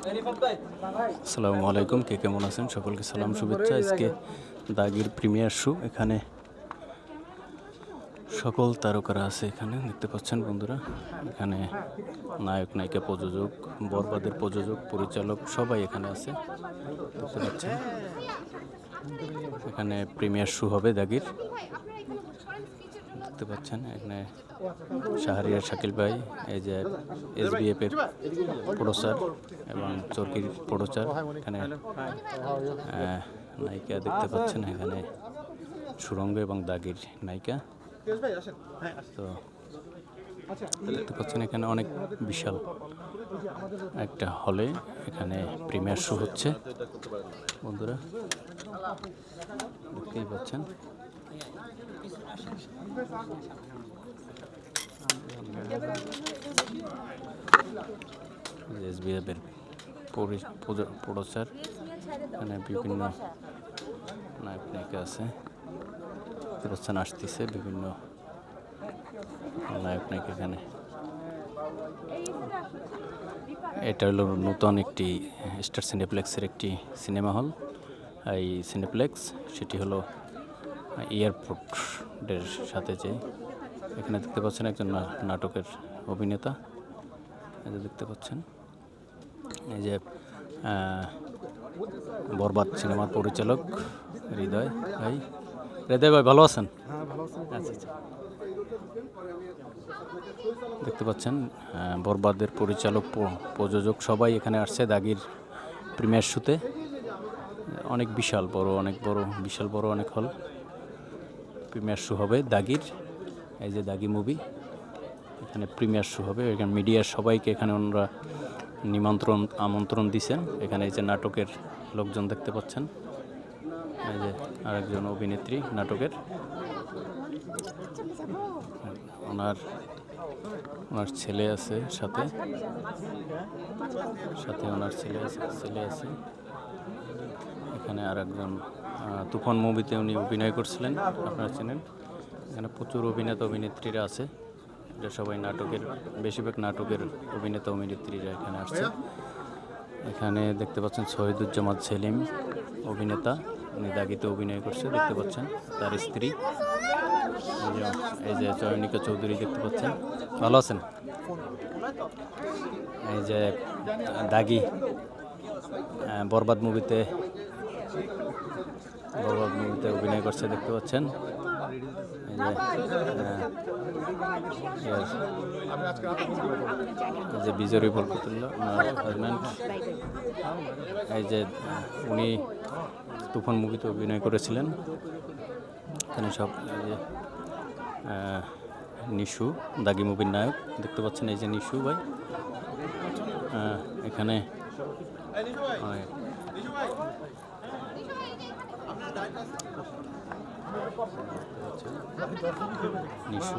আসসালামু আলাইকুম, কে কেমন আছেন? সকলকে সালাম, শুভেচ্ছা। আজকে দাগির প্রিমিয়ার শো এখানে সকল তারকারা আছে এখানে, দেখতে পাচ্ছেন বন্ধুরা। এখানে নায়ক, নায়িকা, প্রযোজক, বরবাদের প্রযোজক, পরিচালক সবাই এখানে আছে, দেখতে পাচ্ছেন। এখানে প্রিমিয়ার শো হবে দাগির। দেখতে পাচ্ছেন, এখানে শাহরিয়ার শাকিল ভাই, এই যে এসবিএফ এর প্রোডাসার এবং চরকির প্রোডাসার এখানে নায়িকা দেখতে পাচ্ছেন, এখানে সুরঙ্গ এবং দাগির নায়িকা। তো দেখতে পাচ্ছেন, এখানে অনেক বিশাল একটা হলে এখানে প্রিমিয়ার শো হচ্ছে। বন্ধুরা, দেখতেই পাচ্ছেন। এসবিএফের প্রোডাসার এখানে বিভিন্ন নায়ক, নায়িকা আছে। পাচ্ছেন আসতেছে, বিভিন্ন নায়ক, নায়িকা এখানে। এটা হলো নতুন একটি স্টার সিনেপ্লেক্সের একটি সিনেমা হল। এই সিনেপ্লেক্স, সেটি হলো এয়ারপোর্টের সাথে যে এখানে দেখতে পাচ্ছেন একজন নাটকের অভিনেতা। এই যে দেখতে পাচ্ছেন। এই যে বরবাদ সিনেমার পরিচালক হৃদয় ভাই। হৃদয় ভাই ভালো আছেন? আচ্ছা আচ্ছা। দেখতে পাচ্ছেন বরবাদের পরিচালক প্রযোজক সবাই এখানে আসছে দাগির প্রিমিয়ার শুতে। অনেক বিশাল বড় অনেক বড় বিশাল বড় অনেক হল। প্রিমিয়ার শো হবে দাগির। এই যে দাগি মুভি এখানে প্রিমিয়ার শো হবে। এখানে মিডিয়ার সবাইকে এখানে ওনারা নিমন্ত্রণ, আমন্ত্রণ দিছেন। এখানে এই যে নাটকের লোকজন দেখতে পাচ্ছেন। এই যে আরেকজন অভিনেত্রী নাটকের। ওনার ওনার ছেলে আছে সাথে। সাথে ওনার ছেলে আছে ছেলে আছে। এখানে আর একজন তুফান মুভিতে উনি অভিনয় করছিলেন, আপনারা চেনেন। এখানে প্রচুর অভিনেতা অভিনেত্রীরা আছে এটা সবাই নাটকের, বেশিরভাগ নাটকের অভিনেতা অভিনেত্রীরা এখানে আসছে। এখানে দেখতে পাচ্ছেন শহীদুজ্জামান সেলিম অভিনেতা, উনি দাগিতে অভিনয় করছে, দেখতে পাচ্ছেন তার স্ত্রী। এই যে চয়নিকা চৌধুরী দেখতে পাচ্ছেন। ভালো আছেন? এই যে, দাগি বরবাদ মুভিতে মুভিতে অভিনয় করছে, দেখতে পাচ্ছেন। যে বিজয় বরকতুল্লাহ এই যে উনি তুফান মুভিতে অভিনয় করেছিলেন। এখানে সব নিশু, দাগি মুভির নায়ক, দেখতে পাচ্ছেন এই যে নিশু ভাই। এখানে নিশু।